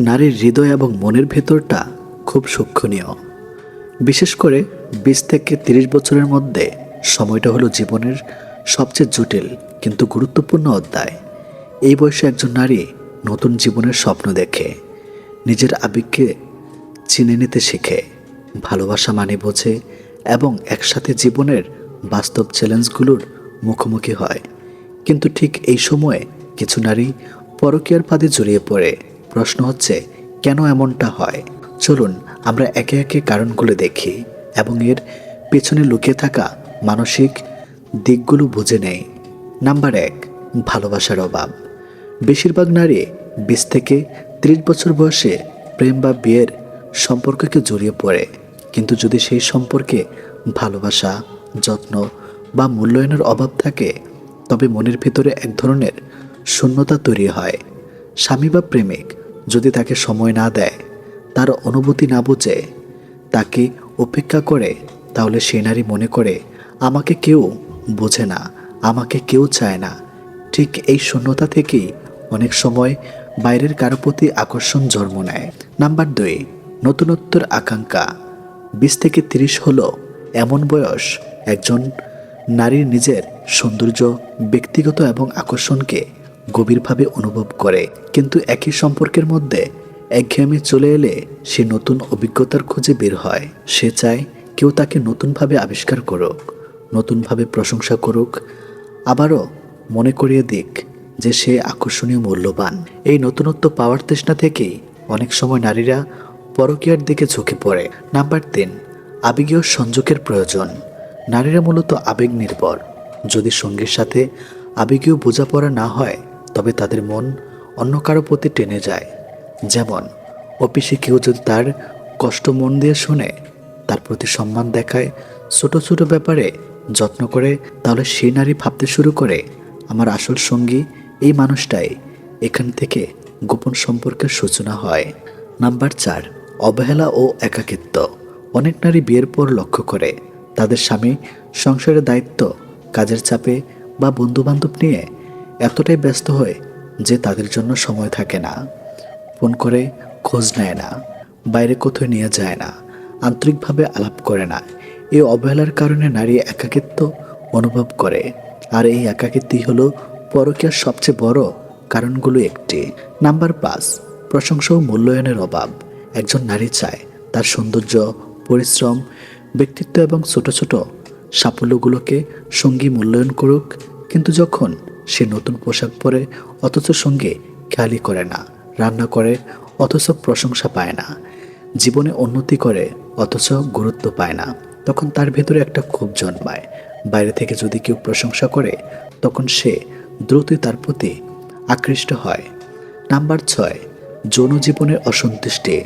নারীর হৃদয় এবং মনের ভেতরটা খুব সূক্ষ্মণীয় বিশেষ করে বিশ থেকে তিরিশ বছরের মধ্যে সময়টা হলো জীবনের সবচেয়ে জটিল কিন্তু গুরুত্বপূর্ণ অধ্যায়। এই বয়সে একজন নারী নতুন জীবনের স্বপ্ন দেখে, নিজের আবেগকে চিনে নিতে শেখে, ভালোবাসা মানে বোঝে এবং একসাথে জীবনের বাস্তব চ্যালেঞ্জগুলোর মুখোমুখি হয়। কিন্তু ঠিক এই সময়ে কিছু নারী পরকীয়ার ফাঁদে জড়িয়ে পড়ে প্রশ্ন হচ্ছে, কেন এমনটা হয়? চলুন, আমরা একে একে কারণগুলো দেখি এবং এর পেছনে লুকিয়ে থাকা মানসিক দিকগুলো বুঝে নেই। নাম্বার এক, ভালোবাসার অভাব। বেশিরভাগ নারী বিশ থেকে ত্রিশ বছর বয়সে প্রেম বা বিয়ের সম্পর্ককে জড়িয়ে পড়ে। কিন্তু যদি সেই সম্পর্কে ভালোবাসা, যত্ন বা মূল্যায়নের অভাব থাকে, তবে মনের ভিতরে এক ধরনের শূন্যতা তৈরি হয়। স্বামী বা প্রেমিক যদি তাকে সময় না দেয়, তার অনুভূতি না বুঝে, তাকে উপেক্ষা করে, তাহলে সেই নারী মনে করে, আমাকে কেউ বোঝে না, আমাকে কেউ চায় না। ঠিক এই শূন্যতা থেকেই অনেক সময় বাইরের কারও প্রতি আকর্ষণ জন্ম নেয়। নাম্বার দুই, নতুনত্বর আকাঙ্ক্ষা। বিশ থেকে তিরিশ হলো এমন বয়স একজন নারীর নিজের সৌন্দর্য, ব্যক্তিগত এবং আকর্ষণকে গভীরভাবে অনুভব করে। কিন্তু একই সম্পর্কের মধ্যে একঘেয়েমি চলে এলে সে নতুন অভিজ্ঞতার খোঁজে বের হয়। সে চায় কেউ তাকে নতুনভাবে আবিষ্কার করুক, নতুনভাবে প্রশংসা করুক। আবারও মনে করিয়ে দিক যে সে আকর্ষণীয় মূল্যবান। এই নতুনত্ব পাওয়ার তৃষ্ণা থেকেই অনেক সময় নারীরা পরকীয়ার দিকে ঝুঁকে পড়ে। নাম্বার তিন, আবেগীয় সংযোগের প্রয়োজন। নারীরা মূলত আবেগ নির্ভর। যদি সঙ্গীর সাথে আবেগীয় বোঝাপড়া না হয় তবে তাদের মন অন্য কারও প্রতি টেনে যায়। যেমন, অফিসে কেউ যদি তার কষ্ট মন দিয়ে শুনে, তার প্রতি সম্মান দেখায়, ছোট ছোট ব্যাপারে যত্ন করে, তাহলে সেই নারী ভাবতে শুরু করে, আমার আসল সঙ্গী এই মানুষটাই। এখান থেকে গোপন সম্পর্কের সূচনা হয়। নাম্বার চার, অবহেলা ও একাকিত্ব। অনেক নারী বিয়ের পর লক্ষ্য করে, তাদের স্বামী সংসারের দায়িত্ব, কাজের চাপে বা বন্ধুবান্ধব নিয়ে এতটাই ব্যস্ত হয় যে তাদের জন্য সময় থাকে না। ফোন করে খোঁজ নেয় না, বাইরে কোথাও নিয়ে যায় না, আন্তরিকভাবে আলাপ করে না। এই অবহেলার কারণে নারী একাকিত্ব অনুভব করে। আর এই একাকিত্বই হলো পরকীয়ার সবচেয়ে বড় কারণগুলো একটি। নাম্বার পাঁচ, প্রশংসা ও মূল্যায়নের অভাব। একজন নারী চায় তার সৌন্দর্য, পরিশ্রম, ব্যক্তিত্ব এবং ছোট ছোট সাফল্যগুলোকে সঙ্গী মূল্যায়ন করুক। কিন্তু যখন সে নতুন পোশাক পরে অথচ সঙ্গে খেয়ালি করে না, রান্না করে, অথচ প্রশংসা পায় না। জীবনে উন্নতি করে, অথচ গুরুত্ব পায় না। তখন তার ভেতরে একটা ক্ষোভ জন্মায়। বাইরে থেকে যদি কেউ প্রশংসা করে, তখন সে দ্রুতই তার প্রতি আকৃষ্ট হয়। নাম্বার ছয়, যৌন জীবনের অসন্তুষ্টি।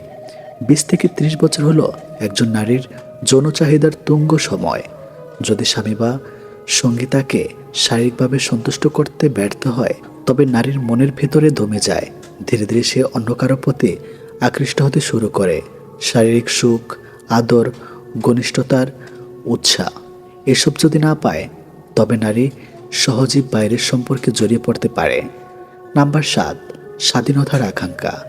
বিশ থেকে ত্রিশ বছর হলো একজন নারীর যৌন চাহিদার তুঙ্গ সময়। যদি স্বামী বা সঙ্গী তাকে শারীরিকভাবে সন্তুষ্ট করতে ব্যর্থ হয়, তবে নারীর মনের ভেতরে দমে যায়। ধীরে ধীরে সে অন্য কারও প্রতি আকৃষ্ট হতে শুরু করে। শারীরিক সুখ, আদর, ঘনিষ্ঠতার উৎসাহ এসব যদি না পায়, তবে নারী সহজেই বাইরের সম্পর্কে জড়িয়ে পড়তে পারে। নাম্বার সাত, স্বাধীনতার আকাঙ্ক্ষা।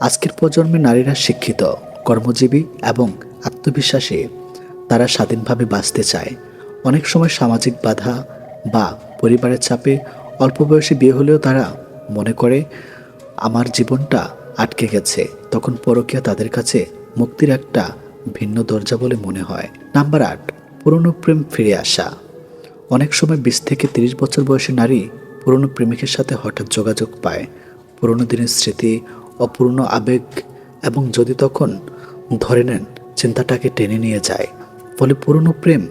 আজকের প্রজন্মের নারীরা শিক্ষিত, কর্মজীবী এবং আত্মবিশ্বাসী। তারা স্বাধীনভাবে বাঁচতে চায়। অনেক সময় সামাজিক বাধা বা পরিবারের চাপে অল্প বয়সে বিয়ে হলেও তারা মনে করে, আমার জীবনটা আটকে গেছে। তখন পরকীয়া তাদের কাছে মুক্তির একটা ভিন্ন দরজা বলে মনে হয়। নাম্বার আট, পুরনো প্রেম ফিরে আসা। অনেক সময় বিশ থেকে তিরিশ বছর বয়সী নারী পুরনো প্রেমিকের সাথে হঠাৎ যোগাযোগ পায়। পুরনো দিনের স্মৃতি, অপূর্ণ আবেগ এবং যদি তখন ধরে নেন, চিন্তাটাকে টেনে নিয়ে যায়। ফলে পুরনো প্রেম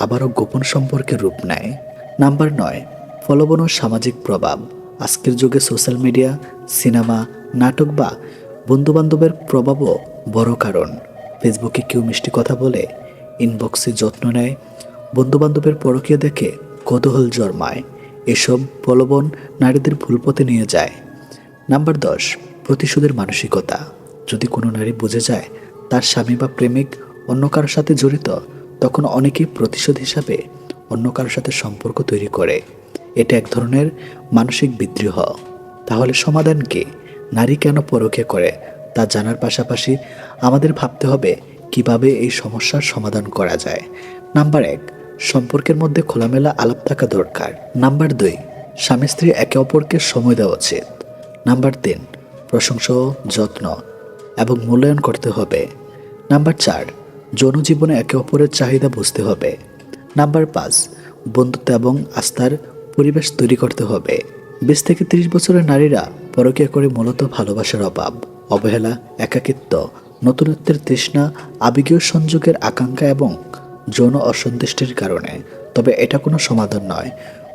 আবারও গোপন সম্পর্কে রূপ নেয়। নাম্বার নয়, ফলবন সামাজিক প্রভাব। আজকের যুগে সোশ্যাল মিডিয়া, সিনেমা, নাটক বা বন্ধুবান্ধবের প্রভাবও বড় কারণ। ফেসবুকে কেউ মিষ্টি কথা বলে, ইনবক্সে যত্ন নেয়, বন্ধুবান্ধবের পরকীয় দেখে কৌতূহল জন্মায়, এসব প্রলোভন নারীদের ভুল পথে নিয়ে যায়। নাম্বার দশ, প্রতিশোধের মানসিকতা। যদি কোনো নারী বুঝে যায়, তার স্বামী বা প্রেমিক অন্য কারোর সাথে জড়িত তখন অনেকেই প্রতিশোধ হিসাবে অন্য কারোর সাথে সম্পর্ক তৈরি করে। এটা এক ধরনের মানসিক বিদ্রোহ। তাহলে সমাধান কি? নারী কেন পরকে করে? তা জানার পাশাপাশি আমাদের ভাবতে হবে কীভাবে এই সমস্যার সমাধান করা যায়। নাম্বার এক, সম্পর্কের মধ্যে খোলামেলা আলাপ থাকা দরকার। নাম্বার দুই, স্বামী স্ত্রী একে অপরকে সময় দেওয়া উচিত। নাম্বার তিন, প্রশংসা যত্ন এবং মূল্যায়ন করতে হবে। নাম্বার চার যৌন জীবনে একে অপরের চাহিদা বুঝতে হবে। নাম্বার পাঁচ, বন্ধুত্ব এবং আস্থার পরিবেশ তৈরি করতে হবে। বিশ থেকে ত্রিশ বছরের নারীরা পরকীয়া করে মূলত ভালোবাসার অভাব, অবহেলা, একাকিত্ব, নতুনত্বের তৃষ্ণা, আবেগীয় সংযোগের আকাঙ্ক্ষা এবং যৌন অসন্তুষ্টির কারণে। তবে এটা কোনো সমাধান নয়,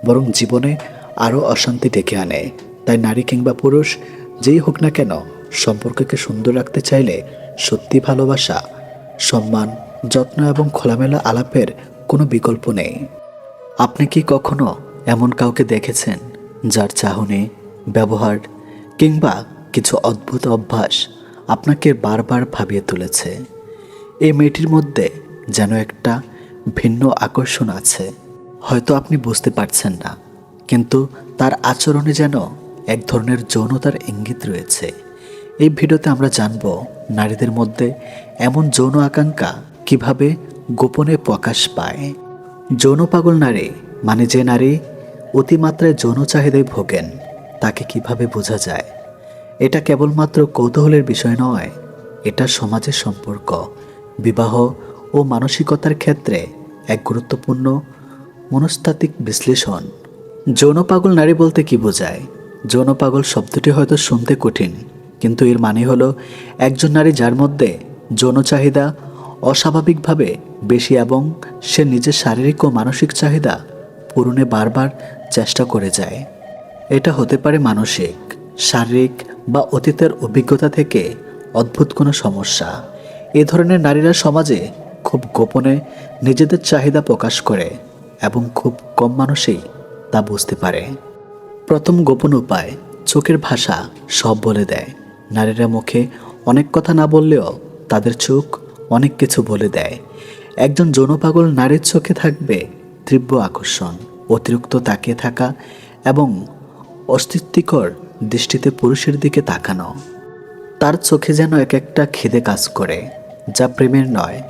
বরং জীবনে আরও অশান্তি ডেকে আনে। তাই নারী কিংবা পুরুষ, যেই হোক না কেন, সম্পর্ককে সুন্দর রাখতে চাইলে সত্যি ভালোবাসা সম্মান, যত্ন এবং খোলামেলা আলাপের কোনো বিকল্প নেই। আপনি কি কখনো এমন কাউকে দেখেছেন যার চাহনি, ব্যবহার কিংবা কিছু অদ্ভুত অভ্যাস আপনাকে বারবার ভাবিয়ে তুলেছে? এই মেয়েটির মধ্যে যেন একটা ভিন্ন আকর্ষণ আছে। হয়তো আপনি বুঝতে পারছেন না, কিন্তু তার আচরণে যেন এক ধরনের যৌনতার ইঙ্গিত রয়েছে। এই ভিডিওতে আমরা জানব নারীদের মধ্যে এমন যৌন আকাঙ্ক্ষা কীভাবে গোপনে প্রকাশ পায়। যৌন পাগল নারী মানে যে নারী অতিমাত্রায় যৌন চাহিদায় ভোগেন, তাকে কীভাবে বোঝা যায়? এটা কেবলমাত্র কৌতূহলের বিষয় নয়, এটা সমাজের সম্পর্ক, বিবাহ ও মানসিকতার ক্ষেত্রে এক গুরুত্বপূর্ণ মনস্তাত্ত্বিক বিশ্লেষণ। যৌন পাগল নারী বলতে কি বোঝায়? যৌন পাগল শব্দটি হয়তো শুনতে কঠিন কিন্তু এর মানে হলো, একজন নারী যার মধ্যে যৌন চাহিদা অস্বাভাবিকভাবে বেশি এবং সে নিজের শারীরিক ও মানসিক চাহিদা পূরণে বারবার চেষ্টা করে যায়। এটা হতে পারে মানসিক, শারীরিক বা অতীতের অভিজ্ঞতা থেকে অদ্ভুত কোনো সমস্যা। এ ধরনের নারীরা সমাজে খুব গোপনে নিজেদের চাহিদা প্রকাশ করে এবং খুব কম মানুষই তা বুঝতে পারে। প্রথম গোপন উপায় চোখের ভাষা সব বলে দেয়। নারীরা মুখে অনেক কথা না বললেও তাদের চোখ অনেক কিছু বলে দেয়। একজন যৌনপাগল নারীর চোখে থাকবে তীব্র আকর্ষণ, অতিরিক্ত তাকিয়ে থাকা এবং অস্তিত্বিকর দৃষ্টিতে পুরুষের দিকে তাকানো। তার চোখে যেন এক একটা খিদে কাজ করে, যা প্রেমের নয়,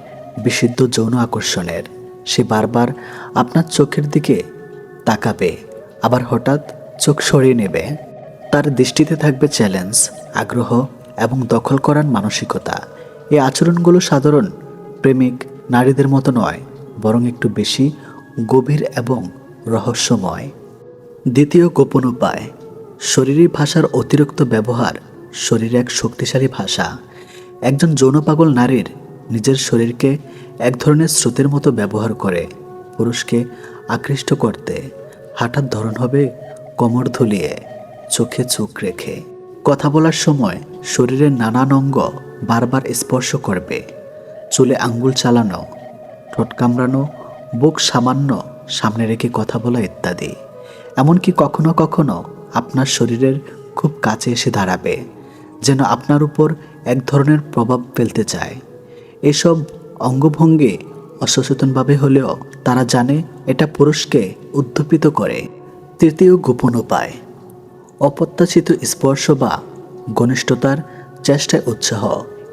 বিশুদ্ধ যৌন আকর্ষণের। সে বারবার আপনার চোখের দিকে তাকাবে, আবার হঠাৎ চোখ সরিয়ে নেবে। তার দৃষ্টিতে থাকবে চ্যালেঞ্জ, আগ্রহ এবং দখল করার মানসিকতা। এই আচরণগুলো সাধারণ, প্রেমিক, নারীদের মতো নয়, বরং একটু বেশি গভীর এবং রহস্যময়। দ্বিতীয় গোপন উপায়, শরীরী ভাষার অতিরিক্ত ব্যবহার শরীর এক শক্তিশালী ভাষা। একজন যৌনপাগল নারীর নিজের শরীরকে এক ধরনের স্রোতের মতো ব্যবহার করে, পুরুষকে আকৃষ্ট করতে। হাঁটার ধরন হবে কোমর ধুলিয়ে। চোখে চোখ রেখে। কথা বলার সময় শরীরের নানান অঙ্গ বারবার স্পর্শ করবে। চুলে আঙ্গুল চালানো, ঠোঁট কামড়ানো, বুক সামান্য সামনে রেখে কথা বলা ইত্যাদি। এমনকি কখনো কখনো আপনার শরীরের খুব কাছে এসে দাঁড়াবে, যেন আপনার উপর এক ধরনের প্রভাব ফেলতে চায়। এসব অঙ্গভঙ্গি অসচেতনভাবে হলেও তারা জানে এটা পুরুষকে উদ্দীপিত করে, তৃতীয় গোপন উপায়। অপ্রত্যাশিত স্পর্শ বা ঘনিষ্ঠতার চেষ্টায় উৎসাহ।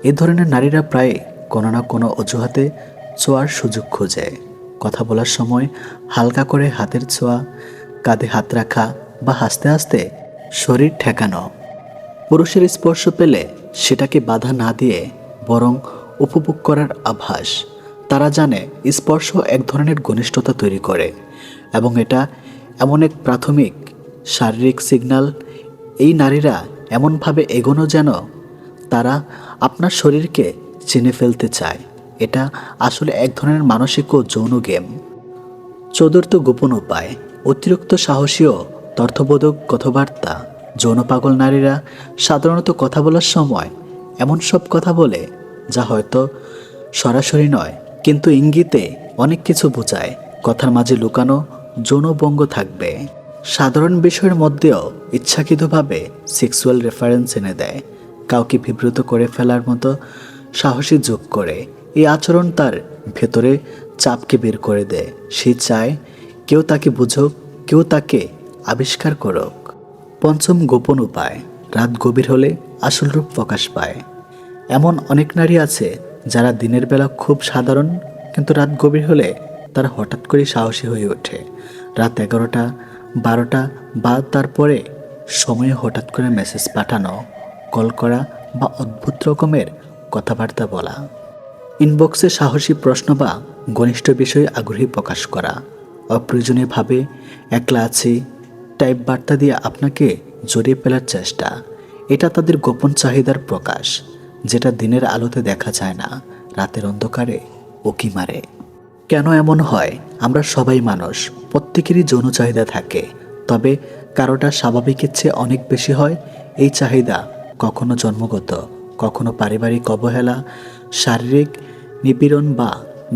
এ ধরনের নারীরা প্রায় কোনো না কোনো অজুহাতে ছোঁয়ার সুযোগ খোঁজে। কথা বলার সময় হালকা করে হাতের ছোঁয়া, কাঁধে হাত রাখা বা হাসতে হাসতে শরীর ঠেকানো। পুরুষের স্পর্শ পেলে সেটাকে বাধা না দিয়ে বরং উপভোগ করার আভাস। তারা জানে স্পর্শ এক ধরনের ঘনিষ্ঠতা তৈরি করে এবং এটা এমন এক প্রাথমিক শারীরিক সিগন্যাল এই নারীরা এমনভাবে এগোনো যেন তারা আপনার শরীরকে চিনে ফেলতে চায়। এটা আসলে এক ধরনের মানসিক ও যৌন গেম। চতুর্থ গোপন উপায়, অতিরিক্ত সাহসী ও তর্থবোধক কথাবার্তা। যৌন পাগল নারীরা সাধারণত কথা বলার সময় এমন সব কথা বলে, যা হয়তো সরাসরি নয়, কিন্তু ইঙ্গিতে অনেক কিছু বোঝায়। কথার মাঝে লুকানো যৌনবঙ্গ থাকবে। সাধারণ বিষয়ের মধ্যেও ইচ্ছাকৃতভাবে সেক্সুয়াল রেফারেন্স এনে দেয়। কাউকে বিব্রত করে ফেলার মতো সাহসী যোগ করে এই আচরণ তার ভেতরে চাপকে বের করে দেয়। সে চায়, কেউ তাকে বুঝুক, কেউ তাকে আবিষ্কার করুক। পঞ্চম গোপন উপায়, রাত গভীর হলে আসল রূপ প্রকাশ পায়। এমন অনেক নারী আছে যারা দিনের বেলা খুব সাধারণ, কিন্তু রাত গভীর হলে তারা হঠাৎ করে সাহসী হয়ে ওঠে। রাত এগারোটা বারোটা বা তারপরে সময়ে হঠাৎ করে মেসেজ পাঠানো কল করা বা অদ্ভুত রকমের কথাবার্তা বলা। ইনবক্সে সাহসী প্রশ্ন বা ঘনিষ্ঠ বিষয়ে আগ্রহী প্রকাশ করা। অপ্রয়োজনীয়ভাবে একলা আছি টাইপ বার্তা দিয়ে আপনাকে জড়িয়ে ফেলার চেষ্টা। এটা তাদের গোপন চাহিদার প্রকাশ, যেটা দিনের আলোতে দেখা যায় না, রাতের অন্ধকারে উকি মারে। কেন এমন হয়? আমরা সবাই মানুষ, প্রত্যেকেরই যৌন চাহিদা থাকে। তবে কারোটা স্বাভাবিকের চেয়ে অনেক বেশি হয় এই চাহিদা কখনো জন্মগত, কখনো পারিবারিক অবহেলা, শারীরিক নিপীড়ন বা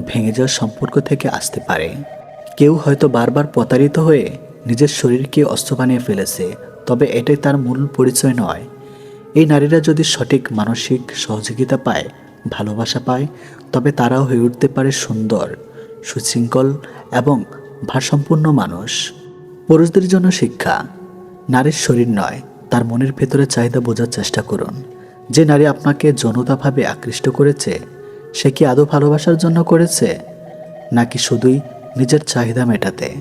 ভেঙে যাওয়ার সম্পর্ক থেকে আসতে পারে। কেউ হয়তো বারবার প্রতারিত হয়ে নিজের শরীরকে অস্ত্র বানিয়ে ফেলেছে, তবে এটাই তার মূল পরিচয় নয়। এই নারীরা যদি সঠিক মানসিক সহযোগিতা পায়, ভালোবাসা পায়, তবে তারাও হয়ে উঠতে পারে সুন্দর। সুশৃঙ্খল এবং ভারসম্পন্ন মানুষ। পুরুষদের জন্য শিক্ষা। নারীর শরীর নয়, তার মনের ভেতরে চাহিদা বোঝার চেষ্টা করুন। যে নারী আপনাকে যৌনতাভাবে আকৃষ্ট করেছে, সে কি আদৌ ভালোবাসার জন্য করেছে, নাকি শুধুই নিজের চাহিদা মেটাতে?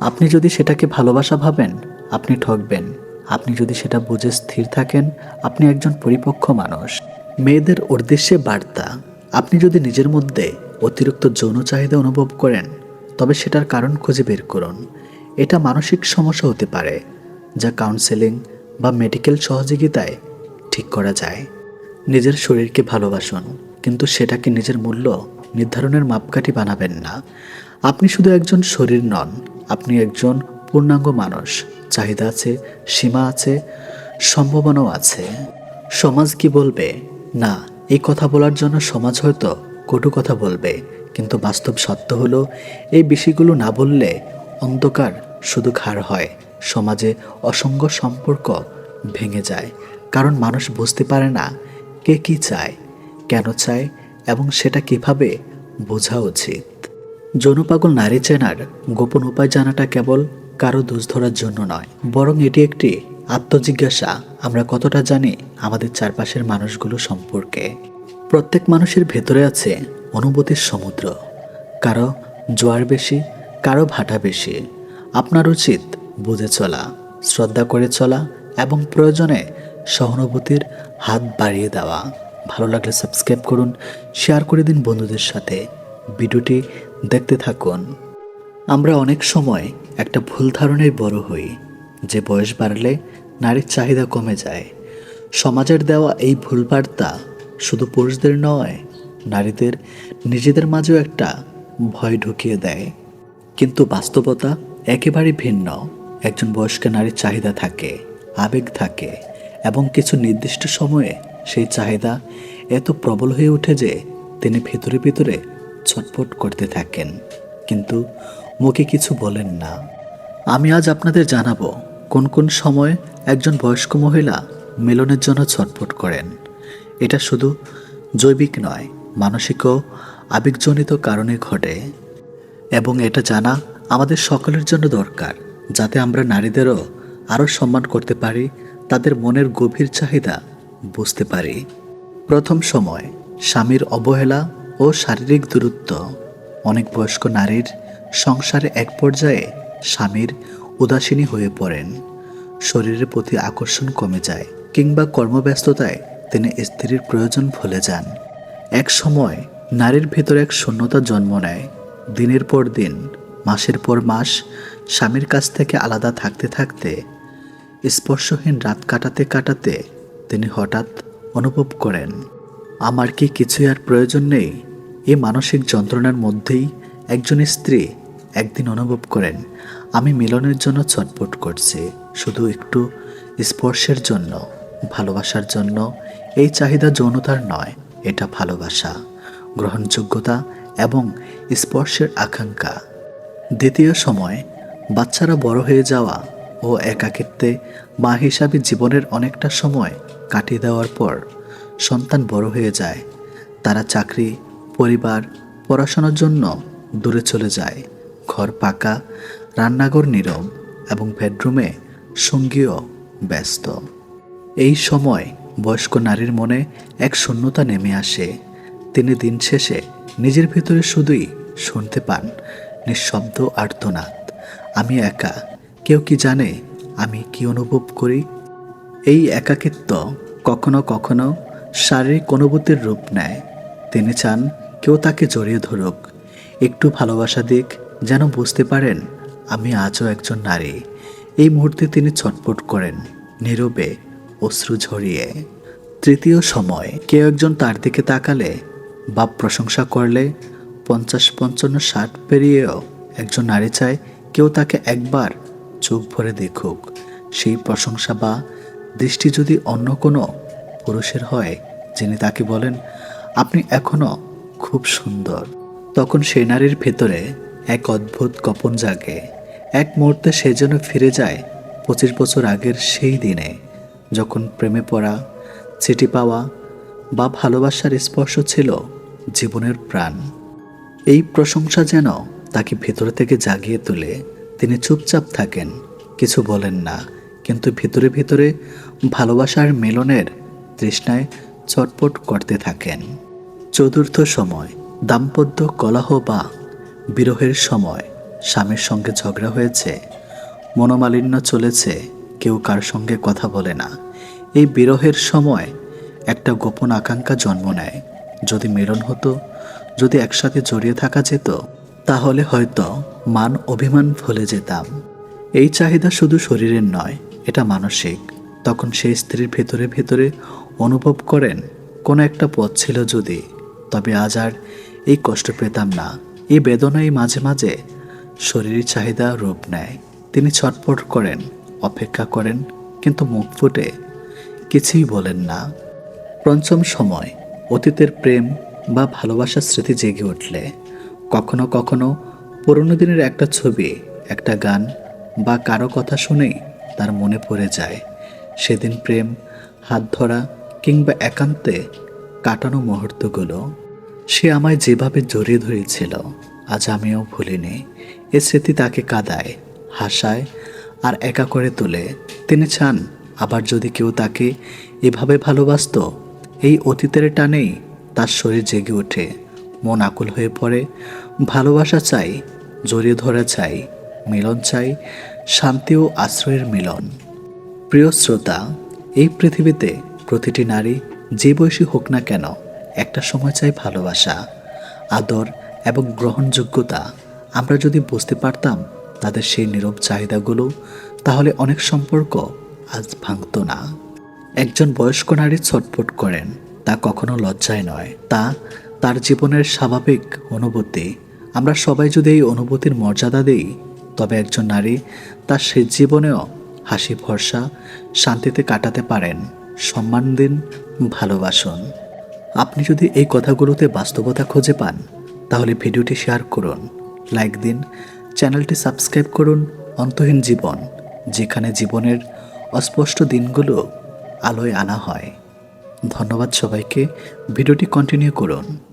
আপনি যদি সেটাকে ভালোবাসা ভাবেন, আপনি ঠকবেন। আপনি যদি সেটা বুঝে স্থির থাকেন, আপনি একজন পরিপক্ক মানুষ। মেয়েদের উদ্দেশ্যে বার্তা। আপনি যদি নিজের মধ্যে অতিরিক্ত যৌন চাহিদা অনুভব করেন, তবে সেটার কারণ খুঁজে বের করুন। এটা মানসিক সমস্যা হতে পারে, যা কাউন্সেলিং বা মেডিকেল সহযোগিতায় ঠিক করা যায়। নিজের শরীরকে ভালোবাসুন, কিন্তু সেটাকে নিজের মূল্য নির্ধারণের মাপকাঠি বানাবেন না। আপনি শুধু একজন শরীর নন, আপনি একজন পূর্ণাঙ্গ মানুষ। চাহিদা আছে, সীমা আছে, সম্ভাবনাও আছে। সমাজ কি বলবে? না, এই কথা বলার জন্য সমাজ হয়তো কটু কথা বলবে, কিন্তু বাস্তব সত্য হলো, এই বিষয়গুলো না বললে অন্ধকার শুধু খাড় হয়, সমাজে অসংখ্য সম্পর্ক ভেঙে যায়, কারণ মানুষ বুঝতে পারে না কে কি চায়, কেন চায়, এবং সেটা কীভাবে বোঝা উচিত। যৌনপাগল নারী চেনার গোপন উপায় জানাটা কেবল কারও দোষ ধরার জন্য নয়, বরং এটি একটি আত্মজিজ্ঞাসা। আমরা কতটা জানি আমাদের চারপাশের মানুষগুলো সম্পর্কে। প্রত্যেক মানুষের ভেতরে আছে অনুভূতির সমুদ্র। কারও জোয়ার বেশি, কারও ভাটা বেশি। আপনার উচিত বুঝে চলা, শ্রদ্ধা করে চলা এবং প্রয়োজনে সহানুভূতির হাত বাড়িয়ে দেওয়া। ভালো লাগলে সাবস্ক্রাইব করুন, শেয়ার করে দিন বন্ধুদের সাথে। ভিডিওটি দেখতে থাকুন। আমরা অনেক সময় একটা ভুল ধারণায় বড় হই। যে বয়স বাড়লে নারীর চাহিদা কমে যায়। সমাজের দেওয়া এই ভুল বার্তা শুধু পুরুষদের নয়, নারীদের নিজেদের মাঝেও একটা ভয় ঢুকিয়ে দেয়। কিন্তু বাস্তবতা একেবারে ভিন্ন। একজন বয়স্ক নারীর চাহিদা থাকে, আবেগ থাকে, এবং কিছু নির্দিষ্ট সময়ে সেই চাহিদা এত প্রবল হয়ে ওঠে যে তিনি ভেতরে ভেতরে ছটফট করতে থাকেন। কিন্তু মুখে কিছু বলেন না। আমি আজ আপনাদের জানাব কোন কোন সময় একজন বয়স্ক মহিলা মিলনের জন্য ছটফট করেন। এটা শুধু জৈবিক নয় মানসিক ও আবেগজনিত কারণে ঘটে। এবং এটা জানা আমাদের সকলের জন্য দরকার, যাতে আমরা নারীদেরও আরও সম্মান করতে পারি, তাদের মনের গভীর চাহিদা বুঝতে পারি। প্রথম সময়, স্বামীর অবহেলা ও শারীরিক দূরত্ব। অনেক বয়স্ক নারীর সংসারে এক পর্যায়ে স্বামীর উদাসীনী হয়ে পড়েন। শরীরের প্রতি আকর্ষণ কমে যায়, কিংবা কর্মব্যস্ততায় তিনি স্ত্রীর প্রয়োজন ভুলে যান। এক সময় নারীর ভেতরে এক শূন্যতা জন্ম নেয়। দিনের পর দিন, মাসের পর মাস স্বামীর কাছ থেকে আলাদা থাকতে থাকতে, স্পর্শহীন রাত কাটাতে কাটাতে তিনি হঠাৎ অনুভব করেন, আমার কি কিছুই আর প্রয়োজন নেই? এই মানসিক যন্ত্রণার মধ্যেই একজন স্ত্রী একদিন অনুভব করেন, আমি মিলনের জন্য ছটপট করছি, শুধু একটু স্পর্শের জন্য, ভালোবাসার জন্য এই চাহিদা যৌনতার নয়, এটা ভালোবাসা, গ্রহণযোগ্যতা এবং স্পর্শের আকাঙ্ক্ষা। দ্বিতীয় সময়, বাচ্চারা বড় হয়ে যাওয়া ও একাকিত্বে মা হিসাবে জীবনের অনেকটা সময় কাটিয়ে দেওয়ার পর সন্তান বড় হয়ে যায়। তারা চাকরি, পরিবার, পড়াশোনার জন্য দূরে চলে যায়। ঘর পাকা, রান্নাঘর নীরব এবং বেডরুমে সঙ্গীও ব্যস্ত। এই সময় বয়স্ক নারীর মনে এক শূন্যতা নেমে আসে। তিনি দিন শেষে নিজের ভিতরে শুধুই শুনতে পান, নিঃশব্দ আর্তনাদ। আমি একা, কেউ কি জানে আমি কি অনুভব করি? এই একাকিত্ব কখনো কখনো শারীরিক অনুভূতির রূপ নেয়। তিনি চান কেউ তাকে জড়িয়ে ধরুক। একটু ভালোবাসা দিক, যেন বুঝতে পারেন আমি আজও একজন নারী। এই মুহূর্তে তিনি ছটফট করেন, নীরবে অশ্রু ঝরিয়ে, তৃতীয় সময় কেউ একজন তার দিকে তাকালে বা প্রশংসা করলে, পঞ্চাশ পঞ্চান্ন ষাট পেরিয়েও একজন নারী চায় কেউ তাকে একবার চোখ ভরে দেখুক। সেই প্রশংসা বা দৃষ্টি যদি অন্য কোনো পুরুষের হয়, যিনি তাকে বলেন, আপনি এখনও খুব সুন্দর। তখন সেই নারীর ভেতরে এক অদ্ভুত কপন জাগে। এক মুহূর্তে সে যেন ফিরে যায় পঁচিশ বছর আগের সেই দিনে। যখন প্রেমে পড়া, চিঠি পাওয়া বা ভালোবাসার স্পর্শ ছিল জীবনের প্রাণ। এই প্রশংসা যেন তাকে ভেতর থেকে জাগিয়ে তোলে। তিনি চুপচাপ থাকেন, কিছু বলেন না। কিন্তু ভিতরে ভিতরে ভালোবাসার মিলনের তৃষ্ণায় চটপট করতে থাকেন। চতুর্থ সময়, দাম্পত্য কলহ বা বিরহের সময় স্বামীর সঙ্গে ঝগড়া হয়েছে। মনোমালিন্য চলেছে। কেউ কার সঙ্গে কথা বলে না। এই বিরহের সময় একটা গোপন আকাঙ্ক্ষা জন্ম নেয়। যদি মিলন হতো, যদি একসাথে জড়িয়ে থাকা যেত, তাহলে হয়তো মান অভিমান ভুলে যেতাম। এই চাহিদা শুধু শরীরের নয়, এটা মানসিক। তখন সেই স্ত্রীর ভেতরে ভেতরে অনুভব করেন, কোনো একটা পথ ছিল যদি। তবে আজ আর এই কষ্ট পেতাম না। এই বেদনাই মাঝে মাঝে শরীরের চাহিদা রূপ নেয়। তিনি ছটফট করেন অপেক্ষা করেন, কিন্তু মুখ ফুটে কিছুই বলেন না। পঞ্চম সময়, অতীতের প্রেম বা ভালোবাসার স্মৃতি জেগে উঠলে। কখনো কখনো পুরনো দিনের একটা ছবি, একটা গান বা কারও কথা শুনেই তার মনে পড়ে যায়। সেদিন প্রেম, হাত ধরা কিংবা একান্তে কাটানো মুহূর্তগুলো, সে আমায় যেভাবে জড়িয়ে ধরেছিল, আজ আমিও ভুলিনি। এ স্মৃতি তাকে কাদায়, হাসায় আর একা করে তোলে। তিনি চান, আবার যদি কেউ তাকে এভাবে ভালোবাসতো, এই অতীতের টানেই তার শরীর জেগে ওঠে। মন আকুল হয়ে পড়ে, ভালোবাসা চাই, জড়িয়ে ধরা চাই, মিলন চাই, শান্তি ও আশ্রয়ের মিলন। প্রিয় শ্রোতা, এই পৃথিবীতে প্রতিটি নারী যে বয়সী হোক না কেন, একটা সময় চাই ভালোবাসা, আদর এবং গ্রহণযোগ্যতা। আমরা যদি বুঝতে পারতাম তাদের সেই নীরব চাহিদাগুলো, তাহলে অনেক সম্পর্ক আজ ভাঙত না। একজন বয়স্ক নারী ছটফট করেন, তা কখনো লজ্জায় নয়। তা তার জীবনের স্বাভাবিক অনুভূতি। আমরা সবাই যদি এই অনুভূতির মর্যাদা দিই, তবে একজন নারী তার সে জীবনেও হাসি, ভরসা, শান্তিতে কাটাতে পারেন। সম্মান দিন, ভালোবাসুন। আপনি যদি এই কথাগুলোতে বাস্তবতা খুঁজে পান, তাহলে ভিডিওটি শেয়ার করুন, লাইক দিন চ্যানেলটি সাবস্ক্রাইব করুন অন্তহীন জীবন, যেখানে জীবনের অস্পষ্ট দিনগুলো আলোয় আনা হয়। ধন্যবাদ সবাইকে, ভিডিওটি কন্টিনিউ করুন।